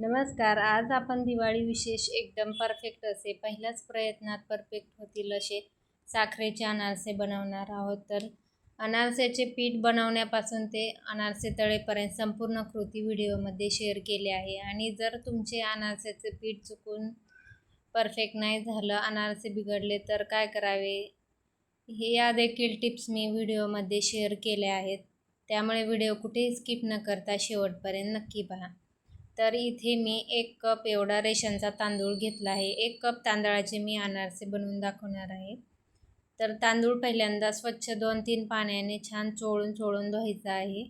नमस्कार. आज आपण दिवाळी विशेष एकदम परफेक्ट असे पहिल्याच प्रयत्नात परफेक्ट होतील असे साखरेचे अनारसे बनवणार आहोत. तर अनारसेचे पीठ बनवण्यापासून ते अनारसे तळेपर्यंत संपूर्ण कृती व्हिडिओमध्ये शेअर केले आहे. आणि जर तुमचे अनारसेचे पीठ चुकून परफेक्ट नाही झालं अनारसे बिघडले तर काय करावे? हे या देखील टिप्स मी व्हिडिओमध्ये शेअर केल्या आहेत. त्यामुळे व्हिडिओ कुठेही स्किप न करता शेवटपर्यंत नक्की पहा. तर इथे मी एक कप एवढा रेशनचा तांदूळ घेतला आहे. एक कप तांदळाचे मी अनारसे बनवून दाखवणार आहे. तर तांदूळ पहिल्यांदा स्वच्छ दोन तीन पाण्याने छान चोळून चोळून धुवायचं आहे.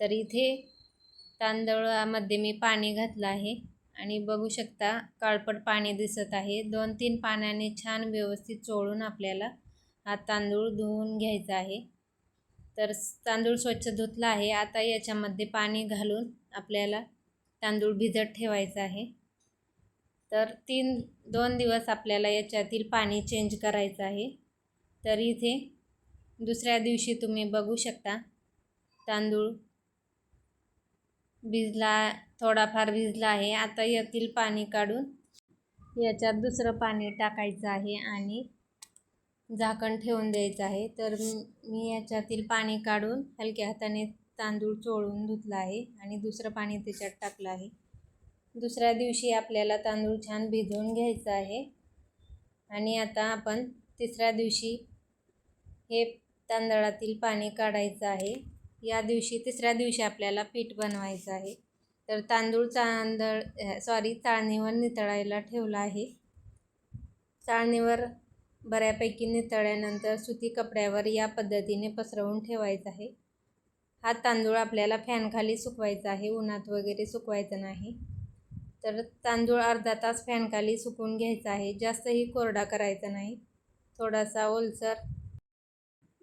तर इथे तांदळामध्ये मी पाणी घातलं आहे. आणि बघू शकता काळपट पाणी दिसत आहे. दोन तीन पाण्याने छान व्यवस्थित चोळून आपल्याला हा तांदूळ धुवून घ्यायचा आहे. तर तांदूळ स्वच्छ धुतला आहे. आता याच्यामध्ये पाणी घालून आपल्याला तांदूळ भिजत ठेवायचा आहे. तर तीन दोन दिवस आपल्याला याच्यातील पाणी चेंज करायचं आहे. तर इथे दुसऱ्या दिवशी तुम्ही बघू शकता तांदूळ भिजला थोडाफार भिजला आहे. आता यातील पाणी काढून याच्यात दुसरं पाणी टाकायचं आहे आणि झाकण ठेवून द्यायचं आहे. तर मी याच्यातील पाणी काढून हलक्या हाताने तांदूळ चोळून धुतला आहे आणि दुसरं पाणी त्याच्यात टाकलं आहे. दुसऱ्या दिवशी आपल्याला तांदूळ छान भिजवून घ्यायचं आहे. आणि आता आपण तिसऱ्या दिवशी हे तांदळातील पाणी काढायचं आहे. या दिवशी तिसऱ्या दिवशी आपल्याला पीठ बनवायचं आहे. तर तांदूळ तांदळ सॉरी चाळणीवर नितळायला ठेवला आहे. चाळणीवर बऱ्यापैकी नितळल्यानंतर सुती कपड्यावर या पद्धतीने पसरवून ठेवायचं आहे. हा तांदूळ आपल्याला फॅनखाली सुकवायचा आहे उन्हात वगैरे सुकवायचं नाही. तर तांदूळ अर्धा तास फॅनखाली सुकवून घ्यायचा आहे जास्तही कोरडा करायचा नाही. थोडासा ओलसर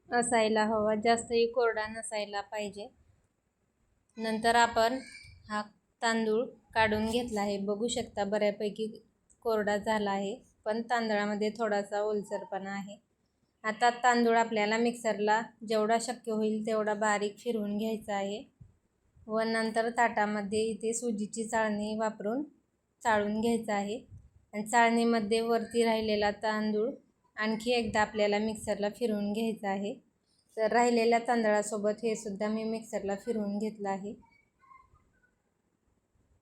असायला हवा जास्तही कोरडा नसायला पाहिजे. नंतर आपण हा तांदूळ काढून घेतला आहे. बघू शकता बऱ्यापैकी कोरडा झाला आहे पण तांदळामध्ये थोडासा ओलसरपणा आहे. आता तांदूळ आपल्याला मिक्सरला जेवढा शक्य होईल तेवढा बारीक फिरवून घ्यायचा आहे. व नंतर ताटामध्ये इथे सुजीची चाळणी वापरून चाळून घ्यायचं आहे. आणि चाळणीमध्ये वरती राहिलेला तांदूळ आणखी एकदा आपल्याला मिक्सरला फिरवून घ्यायचं आहे. तर राहिलेल्या तांदळासोबत हे सुद्धा मी मिक्सरला फिरवून घेतलं आहे.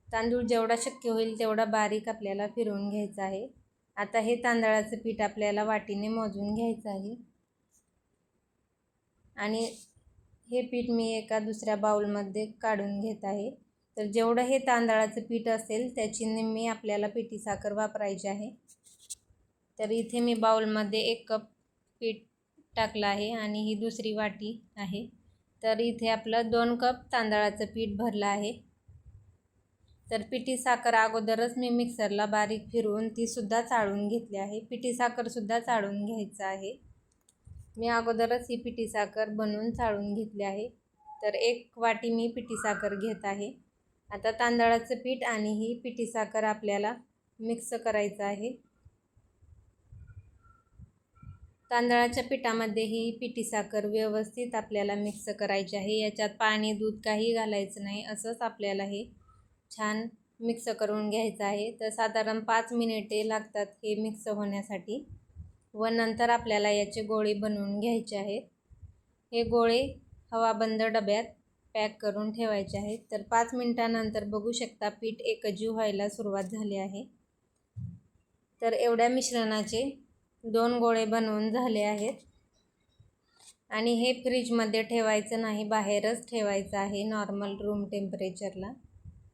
तांदूळ जेवढा शक्य होईल तेवढा बारीक आपल्याला फिरवून घ्यायचा आहे. आता हे तांदळाचं पीठ आपल्याला वाटीने मोजून घ्यायचं आहे. आणि हे पीठ मी एका दुसऱ्या बाउलमध्ये काढून घेत आहे. तर जेवढं हे तांदळाचं पीठ असेल त्याची निम्मी आपल्याला पिठी साखर वापरायची आहे. तर इथे मी बाउलमध्ये एक कप पीठ टाकलं आहे आणि ही दुसरी वाटी आहे. तर इथे आपलं दोन कप तांदळाचं पीठ भरलं आहे. तर पिठी साखर अगोदरच मी मिक्सरला बारीक फिरवून तीसुद्धा चाळून घेतली आहे. पिठी साखरसुद्धा चाळून घ्यायचं आहे. मी अगोदरच ही पिठी साखर बनवून चाळून घेतली आहे. तर एक वाटी मी पिठी साखर घेत आहे. आता तांदळाचं पीठ आणि ही पिठी साखर आपल्याला मिक्स करायचं आहे. तांदळाच्या पिठामध्ये ही पिठी साखर व्यवस्थित आपल्याला मिक्स करायची आहे. याच्यात पाणी दूध काही घालायचं नाही. असंच आपल्याला हे छान मिक्स करून घ्यायचं आहे. तर साधारण पाच मिनिटे लागतात हे मिक्स होण्यासाठी. व नंतर आपल्याला याचे गोळे बनवून घ्यायचे आहेत. हे गोळे हवाबंद डब्यात पॅक करून ठेवायचे आहेत. तर पाच मिनटानंतर बघू शकता पीठ एकजीव व्हायला सुरुवात झाली आहे. तर एवढ्या मिश्रणाचे दोन गोळे बनवून झाले आहेत. आणि हे फ्रीजमध्ये ठेवायचं नाही बाहेरच ठेवायचं आहे नॉर्मल रूम टेम्परेचरला.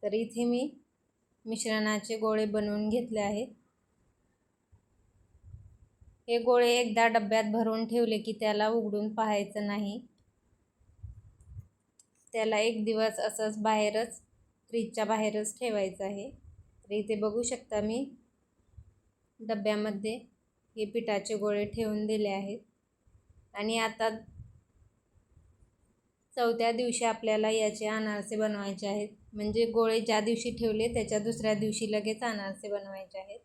तर इथे मी मिश्रणाचे गोळे बनवून घेतले आहेत. हे गोळे एकदा डब्यात भरून ठेवले की त्याला उघडून पाहायचं नाही. त्याला एक दिवस असंच बाहेरच फ्रीजच्या बाहेरच ठेवायचं आहे. तर इथे बघू शकता मी डब्यामध्ये हे पिठाचे गोळे ठेवून दिले आहेत. आणि आता चौथ्या दिवशी आपल्याला याचे अनारसे बनवायचे आहेत. म्हणजे गोळे ज्या दिवशी ठेवले त्याच्या दुसऱ्या दिवशी लगेच अनारसे बनवायचे आहेत.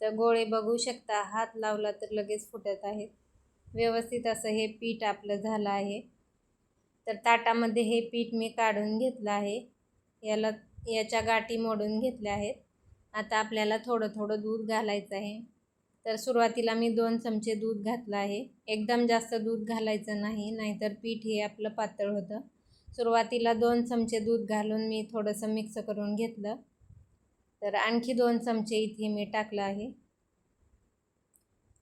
तर गोळे बघू शकता हात लावला तर लगेच फुटत आहेत. व्यवस्थित असं हे पीठ आपलं झालं आहे. तर ताटामध्ये हे पीठ मी काढून घेतलं आहे. याला याच्या गाठी मोडून घेतल्या आहेत. आता आपल्याला थोडं थोडं दूध घालायचं आहे. तर सुरुवातीला मी दोन चमचे दूध घातलं आहे. एकदम जास्त दूध घालायचं नाही नाहीतर पीठ हे आपलं पातळ होतं. सुरुवातीला दोन चमचे दूध घालून मी थोडंसं मिक्स करून घेतलं. तर आणखी दोन चमचे इथे मी टाकलं आहे.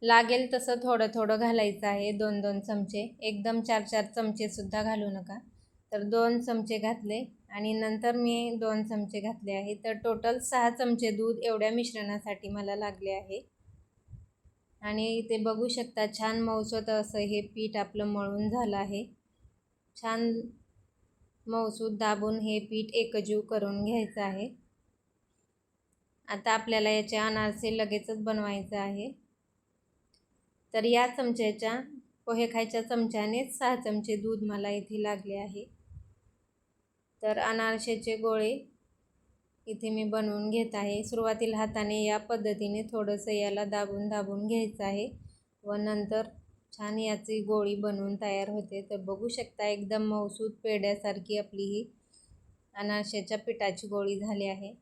लागेल तसं थोडं थोडं घालायचं आहे दोन दोन चमचे. एकदम चार चार चमचेसुद्धा घालू नका. तर दोन चमचे घातले आणि नंतर मी दोन चमचे घातले आहे. तर टोटल सहा चमचे दूध एवढ्या मिश्रणासाठी मला लागले आहे. आणि ते बघू शकता छान मऊसत असं हे पीठ आपलं मळून झालं आहे. छान मऊसूत दाबून हे पीठ एकजीव करून घ्यायचं आहे. आता आपल्याला याचे अनारसे लगेचच बनवायचं आहे. तर या चमच्याच्या पोहे खायच्या चमच्यानेच सहा चमचे दूध मला इथे लागले आहे. तर अनारसेचे गोळे इथे मी बनवून घेत आहे. सुरुवातीला हाताने या पद्धतीने थोडंसं याला दाबून दाबून घ्यायचं आहे. व नंतर छान याची गोळी बनवून तयार होते. तर बघू शकता एकदम मौसूद पेड्यासारखी आपली ही अनारशाच्या पिठाची गोळी झाली आहे.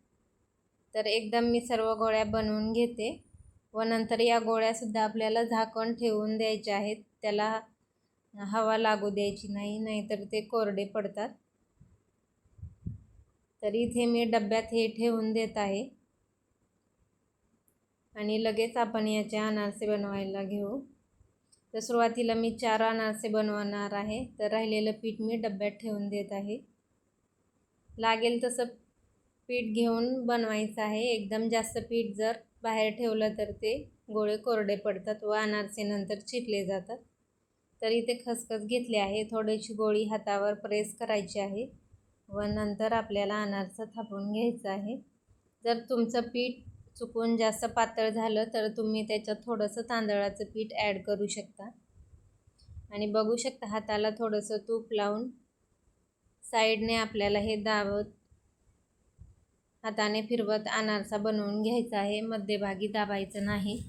तर एकदम मी सर्व गोळ्या बनवून घेते. व नंतर या गोळ्यासुद्धा आपल्याला झाकण ठेवून द्यायच्या आहेत. त्याला हवा लागू द्यायची नाही नाहीतर ते कोरडे पडतात. तर इथे मी डब्यात हे ठेवून देत आहे. आणि लगेच आपण याचे अनारसे बनवायला घेऊ. तर सुरुवातीला मी चार अनारसे बनवणार आहे. तर राहिलेलं पीठ मी डब्यात ठेवून देत आहे. लागेल तसं पीठ घेऊन बनवायचं आहे. एकदम जास्त पीठ जर बाहेर ठेवलं तर ते गोळे कोरडे पडतात व अनारसे नंतर चिरले जातात. तर इथे खसखस घेतले आहे. थोडीशी गोळी हातावर प्रेस करायची आहे. व नंतर आपल्याला अनारसा थापून घ्यायचं आहे. जर तुमचं पीठ चुकून जास्त पातळ झालं तर तुम्ही त्याच्यात थोडंसं तांदळाचं पीठ ॲड करू शकता. आणि बघू शकता हाताला थोडंसं तूप लावून साईडने आपल्याला हे दाबत हाताने फिरवत अनारसा बनवून घ्यायचा आहे. मध्यभागी दाबायचं नाही.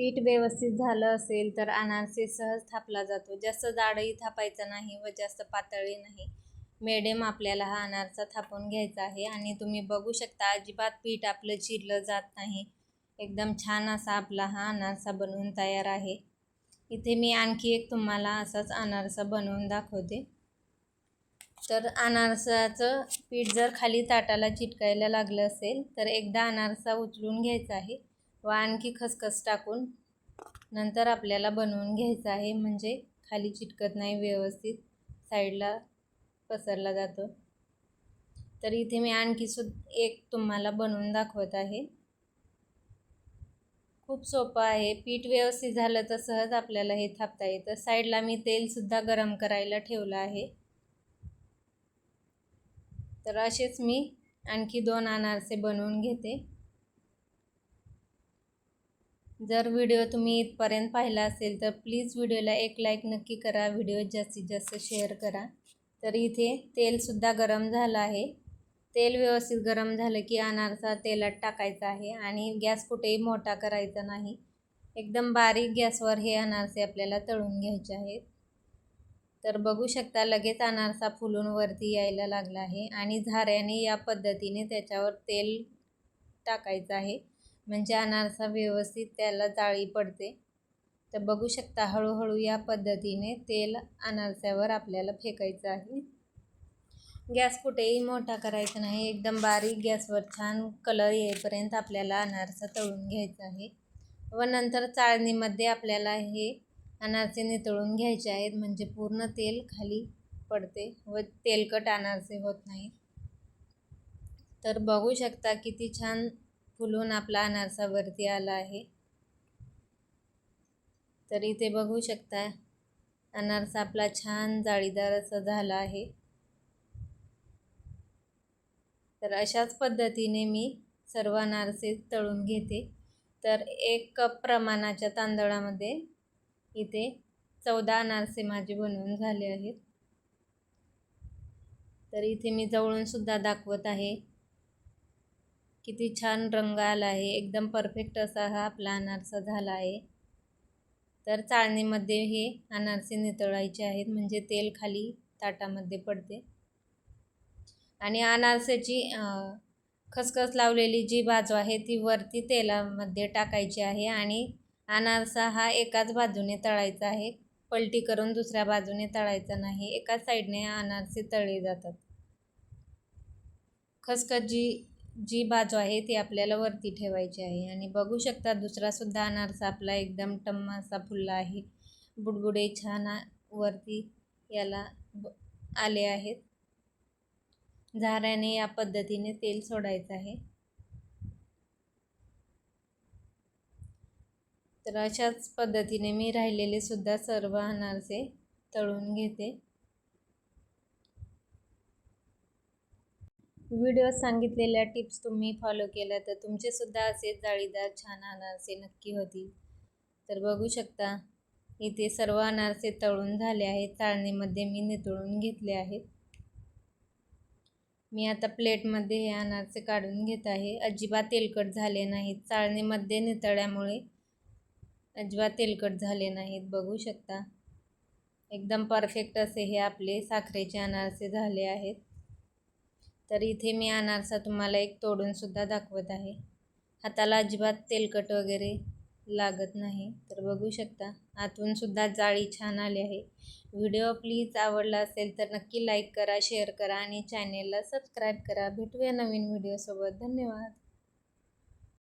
पीठ व्यवस्थित झालं असेल तर अनारसे सहज थापला जातो. जास्त जाडही थापायचं नाही व जास्त पातळही नाही. मेडियम आपल्याला हा अनारसा थापून घ्यायचा आहे आणि तुम्ही बघू शकता अजिबात पीठ आपलं चिरलं जात नाही. एकदम छान असा आपला हा अनारसा बनवून तयार आहे. इथे मी आणखी एक तुम्हाला असाच अनारसा बनवून दाखवते. तर अनारसाचं पीठ जर खाली ताटाला चिटकायला लागलं असेल तर एकदा अनारसा उचलून घ्यायचा आहे. व आणखी खसखस टाकून नंतर आपल्याला बनवून घ्यायचं आहे. म्हणजे खाली चिटकत नाही व्यवस्थित साईडला पसरला जातो. तर इथे मी आणखी सुद्धा एक तुम्हाला बनवून दाखवत आहे. खूप सोपं आहे. पीठ व्यवस्थित झालं तर सहज आपल्याला हे थापता येतं. साईडला मी तेलसुद्धा गरम करायला ठेवलं आहे. तर असेच मी आणखी दोन अनारसे बनवून घेते. जर व्हिडिओ तुम्ही इथपर्यंत पाहिला असेल तर प्लीज व्हिडिओला एक लाईक नक्की करा. व्हिडिओ जास्तीत जास्त शेअर करा. तर इथे तेलसुद्धा गरम झालं आहे. तेल व्यवस्थित गरम झालं की अनारसा तेलात टाकायचा आहे आणि गॅस कुठेही मोठा करायचा नाही. एकदम बारीक गॅसवर हे अनारसे आपल्याला तळून घ्यायचे आहेत. तर बघू शकता लगेच अनारसा फुलून वरती यायला लागला आहे आणि झाऱ्याने या पद्धतीने त्याच्यावर तेल टाकायचं आहे. म्हणजे अनारसा व्यवस्थित त्याला जाळी पडते. तर बघू शकता हळूहळू या पद्धतीने तेल अनारस्यावर आपल्याला फेकायचं आहे. गॅस कुठेही मोठा करायचा नाही. एकदम बारीक गॅसवर छान कलर येईपर्यंत आपल्याला अनारसा तळून घ्यायचा आहे. व नंतर चाळणीमध्ये आपल्याला हे अनारसे नितळून घ्यायचे आहेत. म्हणजे पूर्ण तेल खाली पडते व तेलकट अनारसे होत नाहीत. तर बघू शकता किती छान फुलून आपला अनारसा वरती आला आहे. तर इथे बघू शकता अनारसा आपला छान जाळीदार असा झाला आहे. तर अशाच पद्धतीने मी सर्व अनारसे तळून घेते. तर एक कप प्रमाणाच्या तांदळामध्ये इथे चौदा अनारसे माझे बनवून झाले आहेत. तर इथे मी जवळूनसुद्धा दाखवत आहे. किती छान रंग आला आहे. एकदम परफेक्ट असा हा आपला अनारसा झाला आहे. तर चाळणीमध्ये हे अनारसे नितळायचे आहेत. म्हणजे तेल खाली ताटामध्ये पडते. आणि अनारसाची खसखस लावलेली जी बाजू आहे ती वरती तेलामध्ये टाकायची आहे. आणि अनारसा हा एकाच बाजूने तळायचा आहे. पलटी करून दुसऱ्या बाजूने तळायचा नाही. एकाच साईडने अनारसे तळले जातात. खसखस जी जी बाजू आहे ती आपल्याला वरती ठेवायची आहे. आणि बघू शकता दुसरासुद्धा अनारसा आपला एकदम टम्म असा फुलला आहे. बुडबुडे छान वरती याला ब- आले आहेत. झाऱ्याने या पद्धतीने तेल सोडायचं आहे. तर अशाच पद्धतीने मी राहिलेले सुद्धा सर्व अनारसे तळून घेते. व्हिडिओ सांगितलेल्या टिप्स तुम्ही फॉलो केल्या तर तुमचेसुद्धा असे जाळीदार छान अनारसे नक्की होतील. तर बघू शकता इथे सर्व अनारसे तळून झाले आहेत. चाळणीमध्ये मी नितळून घेतले आहेत. मी आता प्लेटमध्ये हे अनारसे काढून घेत आहे. अजिबात तेलकट झाले नाहीत. चाळणीमध्ये नितळल्यामुळे अजिबात तेलकट झाले नाहीत. बघू शकता एकदम परफेक्ट असे हे आपले साखरेचे अनारसे झाले आहेत. तर इथे मी अनारसा तुम्हाला एक तोडूनसुद्धा दाखवत आहे. हाताला अजिबात तेलकट वगैरे लागत नाही. तर बघू शकता आतूनसुद्धा जाळी छान आली आहे. व्हिडिओ प्लीज आवडला असेल तर नक्की लाईक करा शेअर करा आणि चॅनेलला सबस्क्राईब करा. भेटूया नवीन व्हिडिओसोबत. धन्यवाद.